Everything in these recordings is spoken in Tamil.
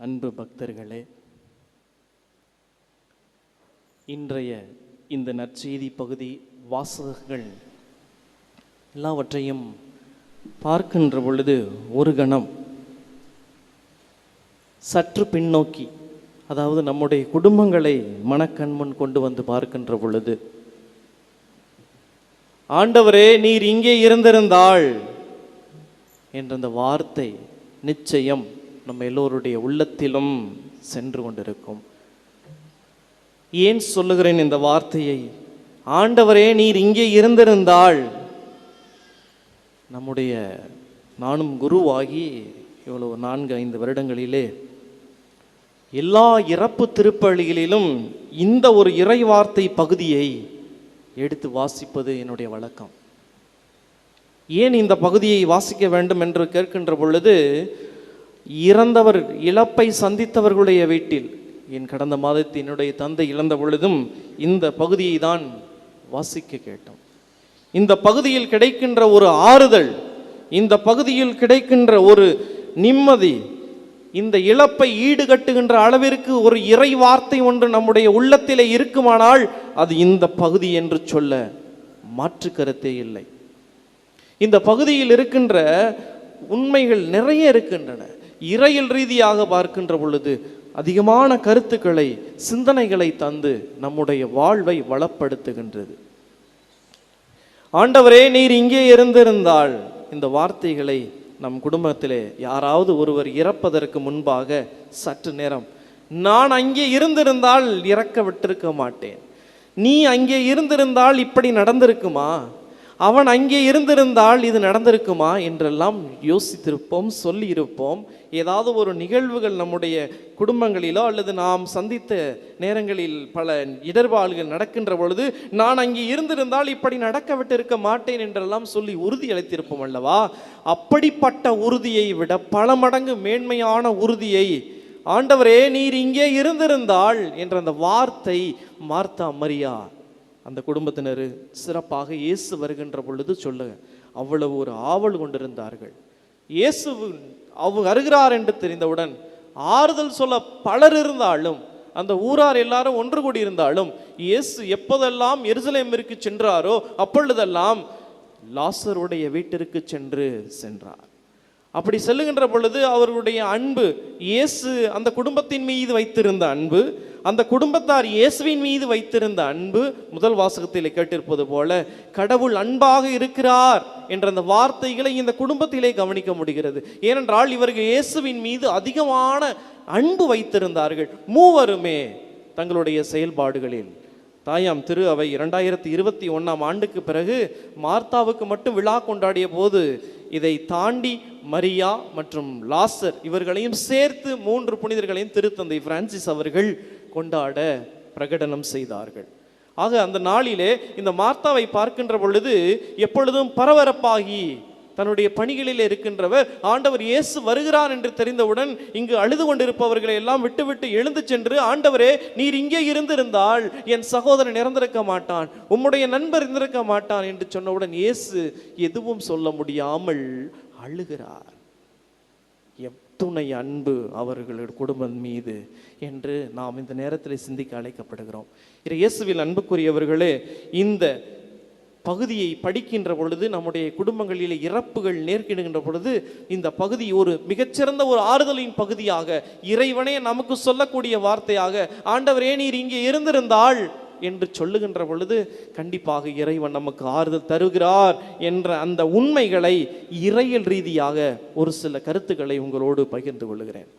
அன்பு பக்தர்களே இன்றைய இந்த நற்செய்தி பகுதி வாசகங்கள் எல்லாவற்றையும் பார்க்கின்ற பொழுது ஒரு கணம் சற்று பின்னோக்கி அதாவது நம்முடைய குடும்பங்களை மனக்கண்முன் கொண்டு வந்து பார்க்கின்ற பொழுது ஆண்டவரே நீர் இங்கே இருந்திருந்தாள் என்ற அந்த வார்த்தை நிச்சயம் நம்ம எல்லோருடைய உள்ளத்திலும் சென்று கொண்டிருக்கும். ஏன் சொல்லுகிறேன் இந்த வார்த்தையை? ஆண்டவரே நீர் இங்கே இருந்திருந்தால் நம்முடைய நானும் குருவாகி இவ்வளவு நான்கு ஐந்து வருடங்களிலே எல்லா இறப்பு திருப்பலிகளிலும் இந்த ஒரு இறைவார்த்தை பகுதியை எடுத்து வாசிப்பது என்னுடைய வழக்கம். ஏன் இந்த பகுதியை வாசிக்க வேண்டும் என்று கேட்கின்ற பொழுது இறந்தவர் இழப்பை சந்தித்தவர்களுடைய வீட்டில். என் கடந்த மாதத்தில் என்னுடைய தந்தை இழந்த பொழுதும் இந்த பகுதியை தான் வாசிக்க கேட்டோம். இந்த பகுதியில் கிடைக்கின்ற ஒரு ஆறுதல் இந்த பகுதியில் கிடைக்கின்ற ஒரு நிம்மதி இந்த இழப்பை ஈடுகட்டுகின்ற அளவிற்கு ஒரு இறை வார்த்தை ஒன்று நம்முடைய உள்ளத்திலே இருக்குமானால் அது இந்த பகுதி என்று சொல்ல மாற்று கருத்தே இல்லை. இந்த பகுதியில் இருக்கின்ற உண்மைகள் நிறைய இருக்கின்றன. இறையில் ரீதியாக பார்க்கின்ற பொழுது அதிகமான கருத்துக்களை சிந்தனைகளை தந்து நம்முடைய வாழ்வை வளப்படுத்துகின்றது. ஆண்டவரே நீர் இங்கே இருந்திருந்தால் இந்த வார்த்தைகளை நம் குடும்பத்திலே யாராவது ஒருவர் இறப்பதற்கு முன்பாக சற்று நேரம் நான் அங்கே இருந்திருந்தால் இறக்க விட்டிருக்க மாட்டேன். நீ அங்கே இருந்திருந்தால் இப்படி நடந்திருக்குமா? அவன் அங்கே இருந்திருந்தால் இது நடந்திருக்குமா என்றெல்லாம் யோசித்திருப்போம் சொல்லியிருப்போம். ஏதாவது ஒரு நிகழ்வுகள் நம்முடைய குடும்பங்களிலோ அல்லது நாம் சந்தித்த நேரங்களில் பல இடர்பாடுகள் நடக்கின்ற பொழுது நான் அங்கே இருந்திருந்தால் இப்படி நடக்கவிட்டிருக்க மாட்டேன் என்றெல்லாம் சொல்லி உறுதி அளித்திருப்போம் அல்லவா? அப்படிப்பட்ட உறுதியை விட பல மடங்கு மேன்மையான உறுதியை ஆண்டவரே நீர் இங்கே இருந்திருந்தால் என்ற அந்த வார்த்தை மார்த்தா மரியா அந்த குடும்பத்தினர் சிறப்பாக இயேசு வருகின்ற பொழுது சொல்லுங்க அவ்வளவு ஒரு ஆவல் கொண்டிருந்தார்கள். இயேசு அவங்க வருகிறார் என்று தெரிந்தவுடன் ஆறுதல் சொல்ல பலர் இருந்தாலும் அந்த ஊரார் எல்லாரும் ஒன்று கூடி இருந்தாலும் இயேசு எப்போதெல்லாம் எருசலேமிற்கு சென்றாரோ அப்பொழுதெல்லாம் லாசருடைய வீட்டிற்கு சென்று சென்றார். அப்படி செல்லுகின்ற பொழுது அவர்களுடைய அன்பு இயேசு அந்த குடும்பத்தின் மீது வைத்திருந்த அன்பு அந்த குடும்பத்தார் இயேசுவின் மீது வைத்திருந்த அன்பு முதல் வாசகத்தில் கேட்டிருப்பது போல கடவுள் அன்பாக இருக்கிறார் என்ற அந்த வார்த்தைகளை இந்த குடும்பத்திலே கவனிக்க முடிகிறது. ஏனென்றால் இவர்கள் இயேசுவின் மீது அதிகமான அன்பு வைத்திருந்தார்கள். மூவருமே தங்களுடைய செயல்பாடுகளில். தாயாம் திரு அவை இரண்டாயிரத்தி இருபத்தி ஒன்றாம் ஆண்டுக்கு பிறகு மார்த்தாவுக்கு மட்டும் விழா கொண்டாடிய போது இதை தாண்டி மரியா மற்றும் லாசர் இவர்களையும் சேர்த்து மூன்று புனிதர்களையும் திருத்தந்தை பிரான்சிஸ் அவர்கள் கொண்டாட பிரகடனம் செய்தார்கள். ஆக அந்த நாளிலே இந்த மார்த்தாவை பார்க்கின்ற பொழுது எப்பொழுதும் பரபரப்பாகி தன்னுடைய பணிகளில் இருக்கின்றவர் ஆண்டவர் இயேசு வருகிறார் என்று தெரிந்தவுடன் இங்கு அழுது கொண்டிருப்பவர்களை எல்லாம் விட்டுவிட்டு எழுந்து சென்று ஆண்டவரே நீர் இங்கே இருந்திருந்தால் என் சகோதரன் இறந்திருக்க மாட்டான் உம்முடைய நண்பர் இருந்திருக்க மாட்டான் என்று சொன்னவுடன் இயேசு எதுவும் சொல்ல முடியாமல் அழுகிறார். துணை அன்பு அவர்களுடைய குடும்பம் மீது என்று நாம் இந்த நேரத்தில் சிந்திக்க அழைக்கப்படுகிறோம். இயேசுவில் அன்புக்குரியவர்களே இந்த பகுதியை படிக்கின்ற பொழுது நம்முடைய குடும்பங்களில் இறப்புகள் நேர்கிடுகின்ற பொழுது இந்த பகுதி ஒரு மிகச்சிறந்த ஒரு ஆறுதலின் பகுதியாக இறைவனே நமக்கு சொல்லக்கூடிய வார்த்தையாக ஆண்டவரே நீர் இங்கே இருந்திருந்தால் என்று சொல்லுகின்ற பொழுது கண்டிப்பாக இறைவன் நமக்கு ஆறுதல் தருகிறார் என்ற அந்த உண்மைகளை இறையல் ரீதியாக ஒரு சில கருத்துக்களை உங்களோடு பகிர்ந்து கொள்கிறேன்.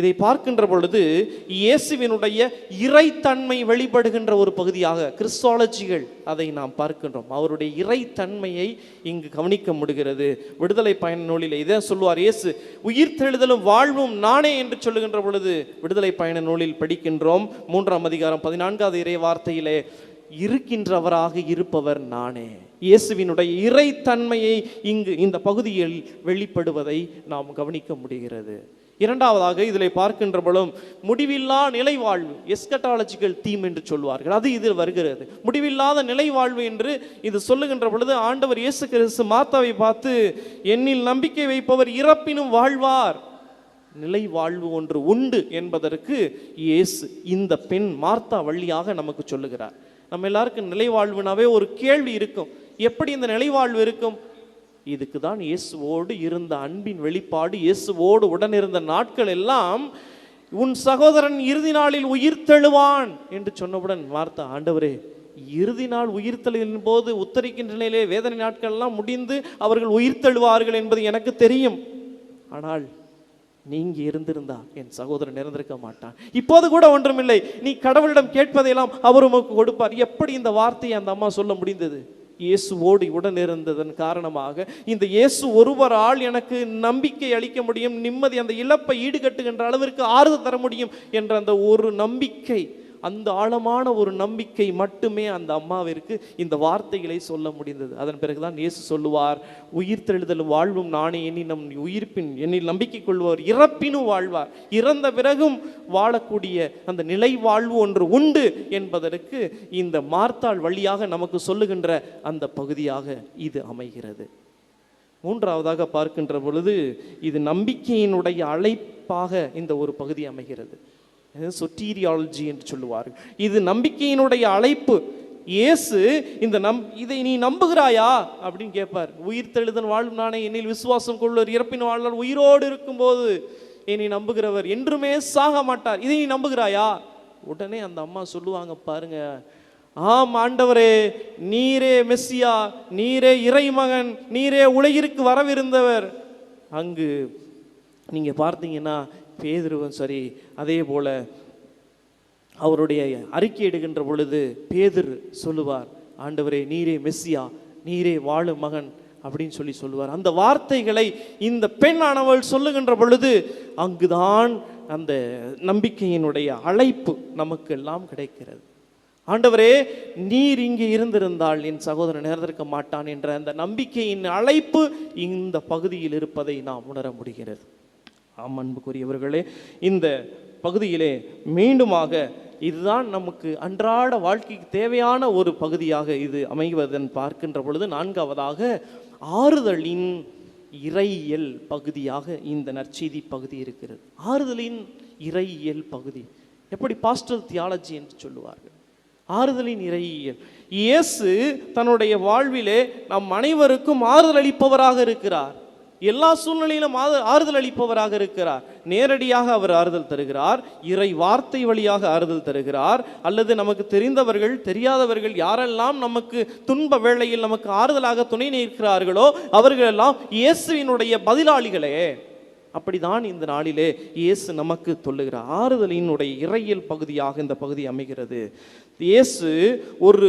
இதை பார்க்கின்ற பொழுது இயேசுவினுடைய இறைத்தன்மை வெளிப்படுகின்ற ஒரு பகுதியாக கிறிஸ்தாலஜிகள் அதை நாம் பார்க்கின்றோம். அவருடைய இறைத்தன்மையை இங்கு கவனிக்க முடிகிறது. விடுதலை பயண நூலில் இதை சொல்லுவார். இயேசு உயிர் தெழுதலும் வாழ்வும் நானே என்று சொல்லுகின்ற பொழுது விடுதலை பயண நூலில் படிக்கின்றோம். மூன்றாம் அதிகாரம் பதினான்காவது இறை வார்த்தையிலே இருக்கின்றவராக இருப்பவர் நானே. இயேசுவினுடைய இறைத்தன்மையை இங்கு இந்த பகுதியில் வெளிப்படுவதை நாம் கவனிக்க முடிகிறது. இரண்டாவதாக இதில் பார்க்கின்ற பொழுதும் முடிவில்லா நிலைவாழ்வு எஸ்கட்டாலஜிக்கல் தீம் என்று சொல்வார்கள். அது இதில் வருகிறது. முடிவில்லாத நிலை வாழ்வு என்று இது சொல்லுகின்ற பொழுது ஆண்டவர் இயேசு கிறிஸ்து மாத்தாவை பார்த்து என்னில் நம்பிக்கை வைப்பவர் இறப்பினும் வாழ்வார். நிலை வாழ்வு ஒன்று உண்டு என்பதற்கு இயேசு இந்த பெண் மார்த்தா வழியாக நமக்கு சொல்லுகிறார். நம்ம எல்லாருக்கும் நிலை வாழ்வுனாவே ஒரு கேள்வி இருக்கும். எப்படி இந்த நிலை வாழ்வு இருக்கும்? இதுக்கு தான் இயேசுவோடு இருந்த அன்பின் வெளிப்பாடு இயேசுவோடு உடன் இருந்த நாட்கள் எல்லாம் உன் சகோதரன் இறுதி நாளில் உயிர் தெழுவான் என்று சொன்னவுடன் வார்த்தை ஆண்டவரே இறுதி நாள் உயிர்த்தெழுவின் போது உத்தரிக்கின்ற நிலையிலே வேதனை நாட்கள் எல்லாம் முடிந்து அவர்கள் உயிர் தழுவார்கள் என்பது எனக்கு தெரியும். ஆனால் நீங்க இருந்திருந்தா என் சகோதரன் இருந்திருக்க மாட்டான். இப்போது கூட ஒன்றுமில்லை. நீ கடவுளிடம் கேட்பதையெல்லாம் அவர் உமக்கு கொடுப்பார். எப்படி இந்த வார்த்தையை அந்த அம்மா சொல்ல முடிந்தது? இயேசுவோடு உடன் இருந்ததன் காரணமாக இந்த இயேசு ஒருவரால் எனக்கு நம்பிக்கை அளிக்க முடியும் நிம்மதி அந்த இழப்பை ஈடுகட்டுகின்ற அளவிற்கு ஆறுதல் தர முடியும் என்ற அந்த ஒரு நம்பிக்கை அந்த ஆழமான ஒரு நம்பிக்கை மட்டுமே அந்த அம்மாவிற்கு இந்த வார்த்தைகளை சொல்ல முடிந்தது. அதன் பிறகுதான் இயேசு சொல்லுவார் உயிர்த்தெழுதல் வாழ்வும் நானே எண்ணி நம் உயிர்ப்பின் என்னில் நம்பிக்கை கொள்வார் இறப்பினும் வாழ்வார். இறந்த பிறகும் வாழக்கூடிய அந்த நிலை வாழ்வு ஒன்று உண்டு என்பதற்கு இந்த மார்த்தாள் வழியாக நமக்கு சொல்லுகின்ற அந்த பகுதியாக இது அமைகிறது. மூன்றாவதாக பார்க்கின்ற பொழுது இது நம்பிக்கையினுடைய அழைப்பாக இந்த ஒரு பகுதி அமைகிறது. சொட்டீரியாலஜி என்று சொல்லுவார் இது நம்பிக்கையினுடைய அழைப்பு. இயேசு இந்த நம் இதை நீ நம்புகிறாயா? அப்படின்னு கேட்பார். உயிர் தெழுதன் வாழும் நானே என்னில் விசுவாசம் கொள்வர் இறப்பின் வாழ்நாள் உயிரோடு இருக்கும்போது என்னை நம்புகிறவர். என்றுமே சாக மாட்டார். இதை நீ நம்புகிறாயா? உடனே அந்த அம்மா சொல்லுவாங்க பாருங்க ஆம் ஆண்டவரே நீரே மெஸ்ஸியா நீரே இறைமகன் நீரே உலகிற்கு வரவிருந்தவர். அங்கு நீங்கள் பார்த்தீங்கன்னா பேதுருவும் சரி அதே போல அவருடைய அறிக்கையிடுகின்ற பொழுது பேதுரு சொல்லுவார் ஆண்டவரே நீரே மெஸ்ஸியா நீரே வாழும் மகன் அப்படின்னு சொல்லி சொல்லுவார். அந்த வார்த்தைகளை இந்த பெண்ணானவள் சொல்லுகின்ற பொழுது அங்குதான் அந்த நம்பிக்கையினுடைய அழைப்பு நமக்கு எல்லாம் கிடைக்கிறது. ஆண்டவரே நீர் இங்கே இருந்திருந்தால் என் சகோதரன் இறந்திருக்க மாட்டான் என்ற அந்த நம்பிக்கையின் அழைப்பு இந்த பகுதியில் இருப்பதை நாம் உணர முடிகிறது. ஆம் அன்புக்குரியவர்களே இந்த பகுதியிலே மீண்டுமாக இதுதான் நமக்கு அன்றாட வாழ்க்கைக்கு தேவையான ஒரு பகுதியாக இது அமைவதன் பார்க்கின்ற பொழுது நான்காவதாக ஆறுதலின் இறையியல் பகுதியாக இந்த நற்செய்தி பகுதி இருக்கிறது. ஆறுதலின் இறையியல் பகுதி. எப்படி பாஸ்டல் தியாலஜி என்று சொல்லுவார்கள்? ஆறுதலின் இறையியல். இயேசு தன்னுடைய வாழ்விலே நம் அனைவருக்கும் ஆறுதல் அளிப்பவராக இருக்கிறார். எல்லா சூழ்நிலையிலும் ஆறுதல் அளிப்பவராக இருக்கிறார். நேரடியாக அவர் ஆறுதல் தருகிறார். இறை வார்த்தை வழியாக ஆறுதல் தருகிறார். அல்லது நமக்கு தெரிந்தவர்கள் தெரியாதவர்கள் யாரெல்லாம் நமக்கு துன்ப வேளையில் நமக்கு ஆறுதலாக துணை நிற்கிறார்களோ அவர்களெல்லாம் இயேசுவினுடைய பதிலாளிகளே. அப்படிதான் இந்த நாளிலே இயேசு நமக்கு சொல்லுகிறார் ஆறுதலினுடைய இறையியல் பகுதியாக இந்த பகுதி அமைகிறது. இயேசு ஒரு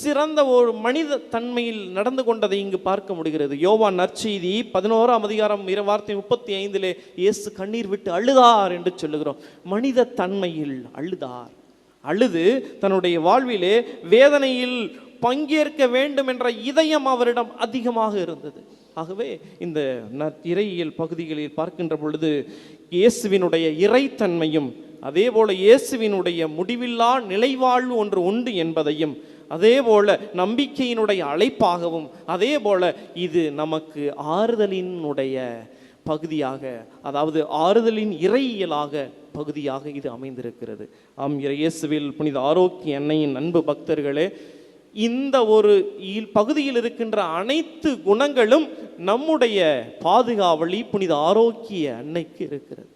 சிறந்த ஒரு மனித தன்மையில் நடந்து கொண்டதை இங்கு பார்க்க முடிகிறது. யோவான் நற்செய்தி பதினோராம் அதிகாரம் இரு வார்த்தை முப்பத்தி ஐந்திலே இயேசு கண்ணீர் விட்டு அழுதார் என்று சொல்லுகிறோம். மனித தன்மையில் அழுதார். அழுது தன்னுடைய வாழ்விலே வேதனையில் பங்கேற்க வேண்டும் என்ற இதயம் அவரிடம் அதிகமாக இருந்தது. ஆகவே இந்த இறையியல் பகுதிகளில் பார்க்கின்ற பொழுது இயேசுவினுடைய இறைத்தன்மையும் அதே போல இயேசுவினுடைய முடிவில்லா நிலைவாழ்வு ஒன்று உண்டு என்பதையும் அதே போல நம்பிக்கையினுடைய அழைப்பாகவும் அதே போல இது நமக்கு ஆறுதலினுடைய பகுதியாக அதாவது ஆறுதலின் இறையியலாக பகுதியாக இது அமைந்திருக்கிறது. ஆம் இறையேசுவில் புனித ஆரோக்கிய அன்னையின் அன்பு பக்தர்களே இந்த ஒரு இல் பகுதியில் இருக்கின்ற அனைத்து குணங்களும் நம்முடைய பாதுகாவலி புனித ஆரோக்கிய அன்னைக்கு இருக்கிறது.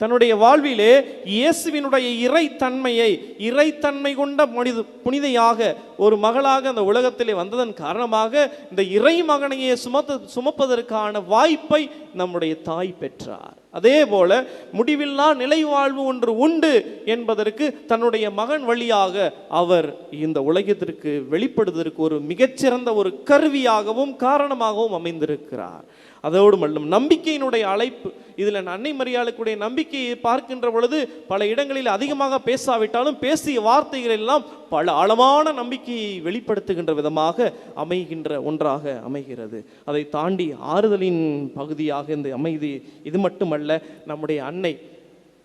தன்னுடைய வாழ்விலே இயேசுவினுடைய இறைத்தன்மையை இறைத்தன்மை கொண்ட மனித புனிதையாக ஒரு மகளாக அந்த உலகத்திலே வந்ததன் காரணமாக இந்த இறை மகனையே சுமத்த சுமப்பதற்கான வாய்ப்பை நம்முடைய தாய் பெற்றார். அதே போல முடிவில்லா நிலைவாழ்வு ஒன்று உண்டு என்பதற்கு தன்னுடைய மகன் வழியாக அவர் இந்த உலகத்திற்கு வெளிப்படுவதற்கு ஒரு மிகச்சிறந்த ஒரு கருவியாகவும் காரணமாகவும் அமைந்திருக்கிறார். அதோடு மட்டும் நம்பிக்கையினுடைய அழைப்பு. இதில் அன்னை மரியாளுக்குடைய நம்பிக்கையை பார்க்கின்ற பொழுது பல இடங்களில் அதிகமாக பேசாவிட்டாலும் பேசிய வார்த்தைகள் எல்லாம் பல ஆழமான நம்பிக்கையை வெளிப்படுத்துகின்ற விதமாக அமைகின்ற ஒன்றாக அமைகிறது. அதை தாண்டி ஆறுதலின் பகுதியாக இந்த அமைதி இது மட்டுமல்ல நம்முடைய அன்னை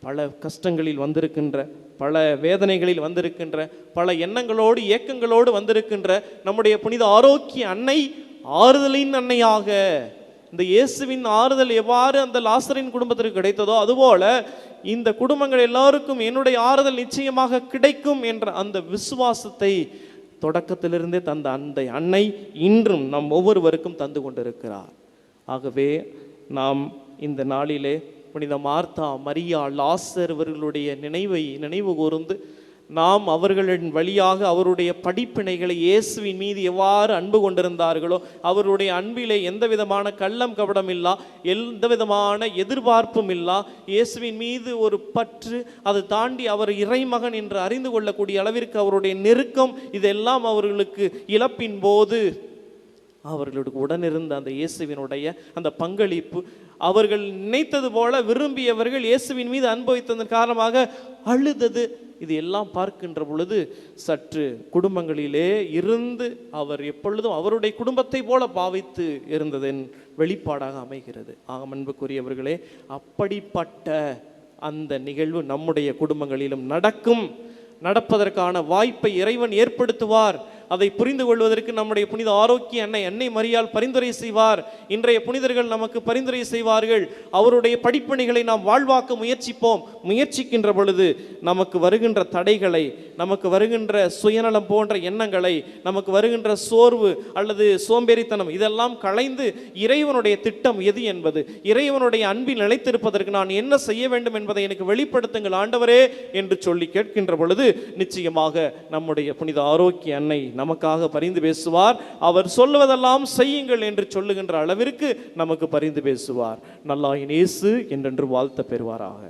பல கஷ்டங்களில் வந்திருக்கின்ற பல வேதனைகளில் வந்திருக்கின்ற பல எண்ணங்களோடு ஏக்கங்களோடு வந்திருக்கின்ற நம்முடைய புனித ஆரோக்கிய அன்னை ஆறுதலின் அன்னையாக இந்த இயேசுவின் ஆறுதல் எவ்வாறு அந்த லாசரின் குடும்பத்திற்கு கிடைத்ததோ அதுபோல இந்த குடும்பங்கள் எல்லாருக்கும் என்னுடைய ஆறுதல் நிச்சயமாக கிடைக்கும் என்ற அந்த விசுவாசத்தை தொடக்கத்திலிருந்தே தந்த அந்த அன்னை இன்றும் நம் ஒவ்வொருவருக்கும் தந்து கொண்டிருக்கிறார். ஆகவே நாம் இந்த நாளிலே புனித மார்த்தா மரியா லாசர் இவர்களுடைய நினைவை நினைவு கூர்ந்து நாம் அவர்களின் வழியாக அவருடைய படிப்பினைகளை இயேசுவின் மீது எவ்வாறு அன்பு கொண்டிருந்தார்களோ அவருடைய அன்பிலே எந்த விதமான கள்ளம் கபடம் இல்லா எந்த விதமான எதிர்பார்ப்பும் இல்லா இயேசுவின் மீது ஒரு பற்று அதை தாண்டி அவர் இறைமகன் என்று அறிந்து கொள்ளக்கூடிய அளவிற்கு அவருடைய நெருக்கம் இதெல்லாம் அவர்களுக்கு இழப்பின் போது அவர்களுக்கு உடனிருந்த அந்த இயேசுவினுடைய அந்த பங்களிப்பு அவர்கள் நினைத்தது போல விரும்பியவர்கள் இயேசுவின் மீது அனுபவித்ததன் காரணமாக அழுதது இது எல்லாம் பார்க்கின்ற பொழுது சற்று குடும்பங்களிலே இருந்து அவர் எப்பொழுதும் அவருடைய குடும்பத்தை போல பாவித்து இருந்ததன் வெளிப்பாடாக அமைகிறது. ஆக அன்புக்குரியவர்களே அப்படிப்பட்ட அந்த நிகழ்வு நம்முடைய குடும்பங்களிலும் நடக்கும். நடப்பதற்கான வாய்ப்பை இறைவன் ஏற்படுத்துவார். அதை புரிந்து கொள்வதற்கு நம்முடைய புனித ஆரோக்கிய அன்னை அன்னை மரியால் பரிந்துரை செய்வார். இன்றைய புனிதர்கள் நமக்கு பரிந்துரை செய்வார்கள். அவருடைய படிப்பணிகளை நாம் வாழ்வாக்க முயற்சிப்போம். முயற்சிக்கின்ற பொழுது நமக்கு வருகின்ற தடைகளை நமக்கு வருகின்ற சுயநலம் போன்ற எண்ணங்களை நமக்கு வருகின்ற சோர்வு அல்லது சோம்பேறித்தனம் இதெல்லாம் களைந்து இறைவனுடைய திட்டம் எது என்பது இறைவனுடைய அன்பில் நிலைத்திருப்பதற்கு நான் என்ன செய்ய வேண்டும் என்பதை எனக்கு வெளிப்படுத்துங்கள் ஆண்டவரே என்று சொல்லி கேட்கின்ற பொழுது நிச்சயமாக நம்முடைய புனித ஆரோக்கிய அன்னை நமக்காக பரிந்து பேசுவார். அவர் சொல்லுவதெல்லாம் செய்யுங்கள் என்று சொல்லுகின்ற அளவிற்கு நமக்கு பரிந்து பேசுவார். நல்லாயின் இயேசு என்றென்று வாழ்த்த பெறுவாராக.